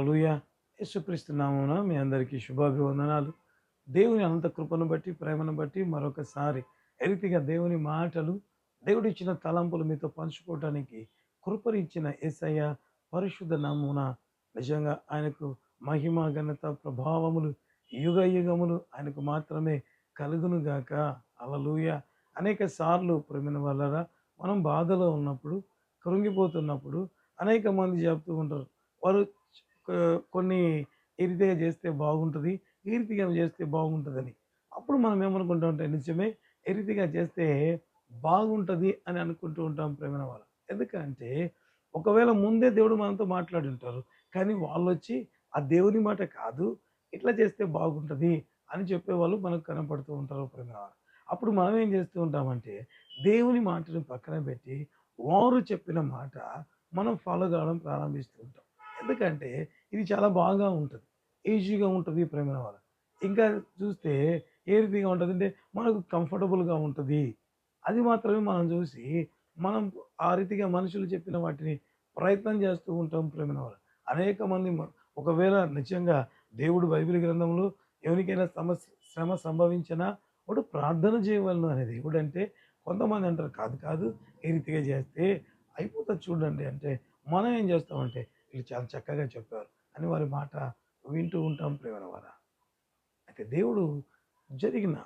అలలుయ యేసుక్రీస్తున్నామున మీ అందరికీ శుభాభివందనాలు. దేవుని అనంత కృపను బట్టి ప్రేమను బట్టి మరొకసారి ఎరితిగా దేవుని మాటలు దేవుడిచ్చిన తలంపులు మీతో పంచుకోవడానికి కృపరిచ్చిన ఏసయ్య పరిశుద్ధ నమూన నిజంగా ఆయనకు మహిమ ఘనత ప్రభావములు యుగ యుగములు ఆయనకు మాత్రమే కలుగును గాక. అలలుయ అనేక సార్లు ప్రేమిన వల్లరా మనం బాధలో ఉన్నప్పుడు కృంగిపోతున్నప్పుడు అనేక మంది చెప్తూ ఉంటారు. వారు కొన్ని ఈ రీతిగా చేస్తే బాగుంటుంది ఈ రీతిగా చేస్తే బాగుంటుందని. అప్పుడు మనం ఏమనుకుంటూ ఉంటాం నిజమే ఈ రీతిగా చేస్తే బాగుంటుంది అని అనుకుంటూ ఉంటాం ప్రేమైన వాళ్ళు. ఎందుకంటే ఒకవేళ ముందే దేవుడు మనతో మాట్లాడి ఉంటారు కానీ వాళ్ళు వచ్చి ఆ దేవుని మాట కాదు ఇట్లా చేస్తే బాగుంటుంది అని చెప్పేవాళ్ళు మనకు కనపడుతూ ఉంటారు ప్రేమ వాళ్ళు. అప్పుడు మనం ఏం చేస్తూ ఉంటామంటే దేవుని మాటను పక్కన పెట్టి వారు చెప్పిన మాట మనం ఫాలో కావడం ప్రారంభిస్తూ ఉంటాం. ఎందుకంటే ఇది చాలా బాగా ఉంటుంది. ఈజీగా ఉంటుంది ప్రేమ వాళ్ళ ఇంకా చూస్తే ఏ రీతిగా ఉంటుంది అంటే మనకు కంఫర్టబుల్గా ఉంటుంది. అది మాత్రమే మనం చూసి మనం ఆ రీతిగా మనుషులు చెప్పిన వాటిని ప్రయత్నం చేస్తూ ఉంటాం ప్రేమ వాళ్ళ అనేక మంది ఒకవేళ నిజంగా దేవుడు బైబిల్ గ్రంథంలో ఎవరికైనా సమస్య శ్రమ సంభవించినా వాడు ప్రార్థన చేయవలను అనే దేవుడు అంటే కొంతమంది అంటారు కాదు కాదు ఏ రీతిగా చేస్తే అయిపోతుంది చూడండి అంటే మనం ఏం చేస్తామంటే వీళ్ళు చాలా చక్కగా చెప్పారు అని వారి మాట వింటూ ఉంటాం ప్రేమల వారా. అయితే దేవుడు జరిగిన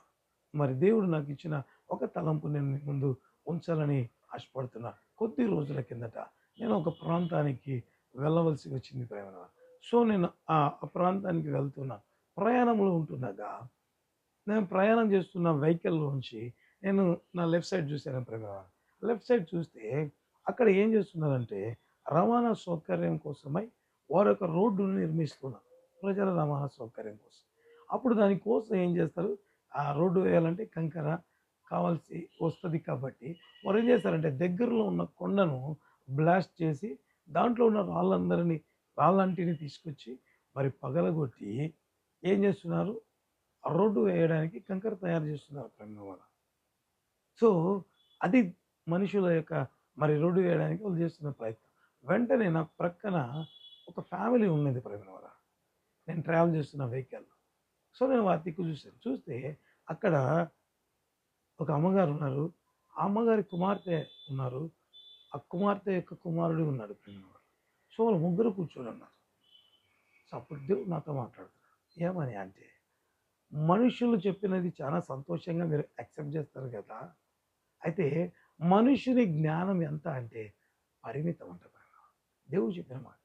మరి దేవుడు నాకు ఇచ్చిన ఒక తలంపు నేను మీ ముందు ఉంచాలని ఆశపడుతున్నా. కొద్ది రోజుల కిందట నేను ఒక ప్రాంతానికి వెళ్ళవలసి వచ్చింది ప్రేమ సో నేను ఆ ప్రాంతానికి వెళ్తున్నా ప్రయాణంలో ఉంటుండగా నేను ప్రయాణం చేస్తున్న వెహికల్లోంచి నేను నా లెఫ్ట్ సైడ్ చూశాను ప్రేమ లెఫ్ట్ సైడ్ చూస్తే అక్కడ ఏం చేస్తున్నారంటే రవాణా సౌకర్యం కోసమై వారు ఒక రోడ్డును నిర్మిస్తున్నారు. ప్రజల రవాణా సౌకర్యం కోసం. అప్పుడు దానికోసం ఏం చేస్తారు? ఆ రోడ్డు వేయాలంటే కంకర కావాల్సి వస్తుంది కాబట్టి వారు ఏం చేస్తారంటే దగ్గరలో ఉన్న కొండను బ్లాస్ట్ చేసి దాంట్లో ఉన్న రాళ్ళందరినీ రాళ్ళంటిని తీసుకొచ్చి మరి పగలగొట్టి ఏం చేస్తున్నారు? ఆ రోడ్డు వేయడానికి కంకర తయారు చేస్తున్నారు ప్రేమ సో అది మనుషుల యొక్క మరి రోడ్డు వేయడానికి వాళ్ళు చేస్తున్న ప్రయత్నం. వెంటనే నా ప్రక్కన ఒక ఫ్యామిలీ ఉన్నది ప్రేమవర నేను ట్రావెల్ చేస్తున్న వెహికల్. సో నేను వారి దిక్కు చూశాను. చూస్తే అక్కడ ఒక అమ్మగారు ఉన్నారు. ఆ అమ్మగారి కుమార్తె ఉన్నారు. ఆ కుమార్తె యొక్క కుమారుడు ఉన్నాడు ప్రేమవర సో వాళ్ళు ముగ్గురు కూర్చొని ఉన్నారు. సో అప్పుడు దేవుడు నాతో మాట్లాడుతున్నాడు. ఏమని అంటే మనుషులు చెప్పినది చాలా సంతోషంగా మీరు యాక్సెప్ట్ చేస్తారు కదా. అయితే మనుషుని జ్ఞానం ఎంత అంటే పరిమితం అంటారు దేవుడు చెప్పిన మాట.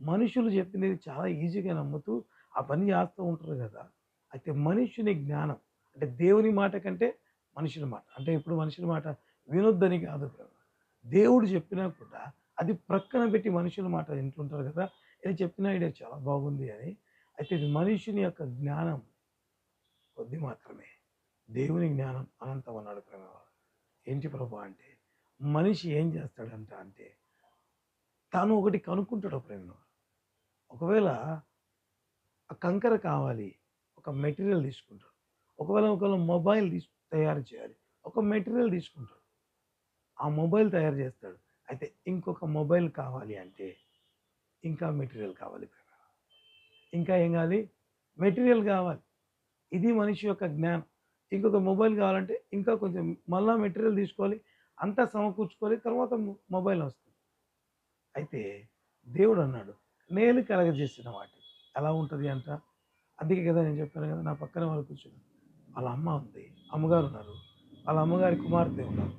మనుషులు చెప్పినది చాలా ఈజీగా నమ్ముతూ ఆ పని చేస్తూ ఉంటారు కదా. అయితే మనుషుని జ్ఞానం అంటే దేవుని మాట కంటే మనుషుల మాట. అంటే ఇప్పుడు మనుషుల మాట వినొద్దని కాదు దేవుడు చెప్పినా కూడా అది ప్రక్కన పెట్టి మనుషుల మాట వింటుంటారు కదా. ఇది చెప్పిన ఐడియా చాలా బాగుంది అని. అయితే ఇది మనుషుని యొక్క జ్ఞానం కొద్ది మాత్రమే. దేవుని జ్ఞానం అనంతం అన్నాడు ప్రేమ ఏంటి ప్రభు అంటే మనిషి ఏం చేస్తాడంట అంటే తాను ఒకటి కనుక్కుంటాడు ప్రేమ ఒకవేళ ఆ కంకర కావాలి ఒక మెటీరియల్ తీసుకుంటాడు. ఒకవేళ ఒకవేళ మొబైల్ తీసు తయారు చేయాలి ఒక మెటీరియల్ తీసుకుంటాడు. ఆ మొబైల్ తయారు చేస్తాడు. అయితే ఇంకొక మొబైల్ కావాలి అంటే ఇంకా మెటీరియల్ కావాలి ఇంకా ఏం కావాలి? మెటీరియల్ కావాలి. ఇది మనిషి యొక్క జ్ఞానం. ఇంకొక మొబైల్ కావాలంటే ఇంకా కొంచెం మళ్ళా మెటీరియల్ తీసుకోవాలి అంతా సమకూర్చుకోవాలి తర్వాత మొబైల్ వస్తుంది. అయితే దేవుడు అన్నాడు నేను కలగజేసిన వాటి. ఎలా ఉంటుంది అంట? అందుకే కదా నేను చెప్పాను కదా నా పక్కన వాళ్ళు కూర్చున్నారు. వాళ్ళ అమ్మ ఉంది అమ్మగారు ఉన్నారు. వాళ్ళ అమ్మగారి కుమార్తె ఉన్నారు.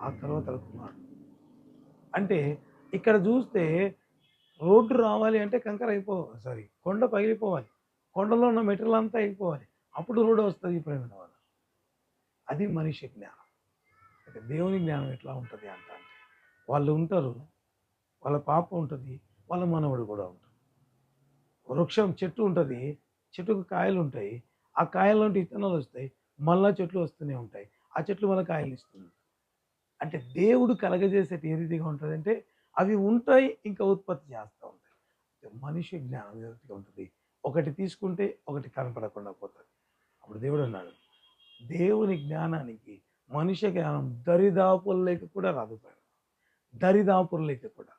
ఆ తర్వాత కుమారుడు. అంటే ఇక్కడ చూస్తే రోడ్డు రావాలి అంటే కంకర అయిపోవాలి సారీ కొండ పగిలిపోవాలి. కొండలో ఉన్న మెటీరియల్ అంతా అయిపోవాలి. అప్పుడు రోడ్డు వస్తుంది ప్రేమ వల్ల అది మనిషి జ్ఞానం. దేవుని జ్ఞానం ఎట్లా ఉంటుంది అంట అంటే వాళ్ళు ఉంటారు వాళ్ళ పాప ఉంటుంది వాళ్ళ మనవడు కూడా ఉంటుంది వృక్షం చెట్టు ఉంటుంది చెట్టుకు కాయలు ఉంటాయి. ఆ కాయల నుండి విత్తనాలు వస్తాయి మళ్ళా చెట్లు వస్తూనే ఉంటాయి. ఆ చెట్లు మళ్ళీ కాయలు ఇస్తుంది. అంటే దేవుడు కలగజేసేటి ఏ రీతిగా అవి ఉంటాయి ఇంకా ఉత్పత్తి చేస్తూ ఉంటాయి. మనిషి జ్ఞానం రీతిగా ఉంటుంది ఒకటి తీసుకుంటే ఒకటి కనపడకుండా పోతుంది. అప్పుడు దేవుడు అన్నాడు దేవుని జ్ఞానానికి మనిషి జ్ఞానం దరిదాపుల్లోకి కూడా రాదు దరిదాపుల్లోకి కూడా.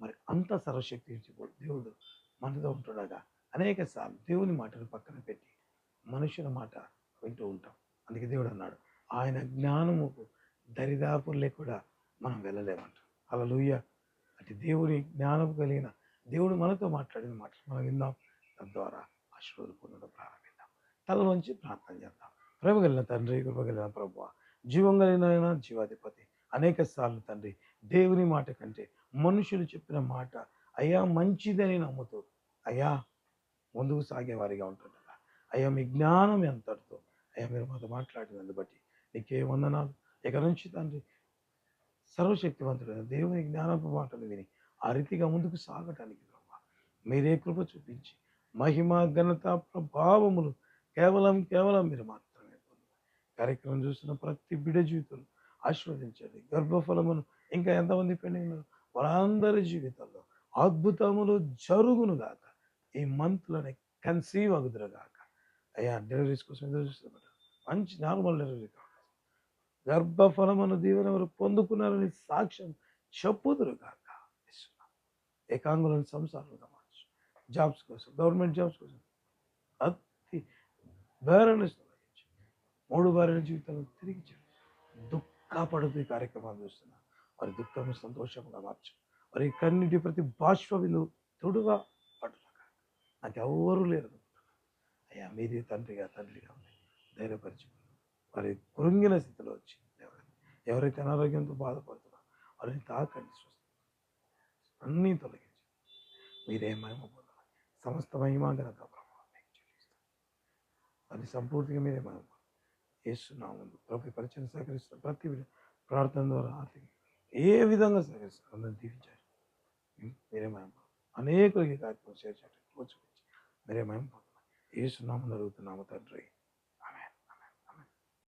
మరి అంత సర్వశక్తి ఇచ్చి దేవుడు మనతో ఉంటుండగా. అనేక సార్లు దేవుని మాటను పక్కన పెట్టి మనుషుల మాట వింటూ ఉంటాం. అందుకే దేవుడు అన్నాడు ఆయన జ్ఞానముకు దరిదాపులే కూడా మనం వెళ్ళలేమంట. లూయ అంటే దేవుని జ్ఞానం కలిగిన దేవుడు మనతో మాట్లాడిన మాట మనం విందాం. తద్వారా ఆశీర్వాదం పొందడం ప్రారంభిద్దాం. తలలోంచి ప్రార్థన చేద్దాం. ప్రేమ కలిగిన తండ్రి కృప కలిగిన ప్రభు జీవం కలిగిన జీవాధిపతి అనేక సార్లు తండ్రి దేవుని మాట కంటే మనుషులు చెప్పిన మాట అయ్యా మంచిదని నమ్ముతూ అయ్యా ముందుకు సాగేవారిగా ఉంటుండగా అయ్యా మీ జ్ఞానం ఎంతటితో అయ్యా మీరు మాతో మాట్లాడినందు బట్టి నీకే వందనాలు. ఇక నుంచి తండ్రి సర్వశక్తివంతుడైన దేవుని జ్ఞానపు మాటలు విని ఆ రీతిగా ముందుకు సాగటానికి బ్రహ్మ మీరే కృప చూపించి మహిమ ఘనత ప్రభావములు కేవలం కేవలం మీరు మాత్రమే కార్యక్రమం చూస్తున్న ప్రతి బిడ జీవితంలో ఆశీర్వదించండి. గర్భఫలమును ఇంకా ఎంతమంది పెండింగ్ వారందరి జీవితంలో అద్భుతములు జరుగును గాక. ఈ మంత్లోనే కన్సీవ్ అగుదురు గాక. అయ్యా డెలివరీస్ కోసం ఎదురు చూస్తున్నారు. మంచి నార్మల్ డెలివరీ కావాలి. గర్భఫలమును దీవెన వారు పొందుకున్నారని సాక్ష్యం చెప్పుదురు గాక. ఏకాంగులను సంసారాలుగా మార్చు. జాబ్స్ కోసం గవర్నమెంట్ జాబ్స్ కోసం అతి బేరనెస్ మూడు బారిన జీవితంలో తిరిగి దుఃఖపడుతూ ఈ కార్యక్రమాలు చూస్తున్నారు. వారి దుఃఖము సంతోషంగా మార్చు. వారి కన్నిటి ప్రతి బాష్ప తొడుగా పడుతున్నా నాకు ఎవరు లేరు. అయ్యా మీది తండ్రిగా తండ్రిగా ఉంది ధైర్యపరిచి వారి కృంగిన స్థితిలో వచ్చి ఎవరైతే ఎవరైతే అనారోగ్యంతో బాధపడుతున్నారో వారిని తాకండి స్వస్థ అన్నీ తొలగించి మీరే మహిమ పొందాలి సమస్త మహిమ ఘనత అది సంపూర్తిగా మీరే మనం చేస్తున్నాము ప్రభు పరిచయం సహకరిస్తున్న ప్రతి విధ- ప్రార్థన ద్వారా ఆర్థిక ఏ విధంగా సహకరిస్తారు అందరిని దీవించారు మీరే మయం అనేకులకి కార్యక్రమం షేర్ మీరే మయం మీరే ఏ సున్నామని అడుగుతున్నాము తండ్రి.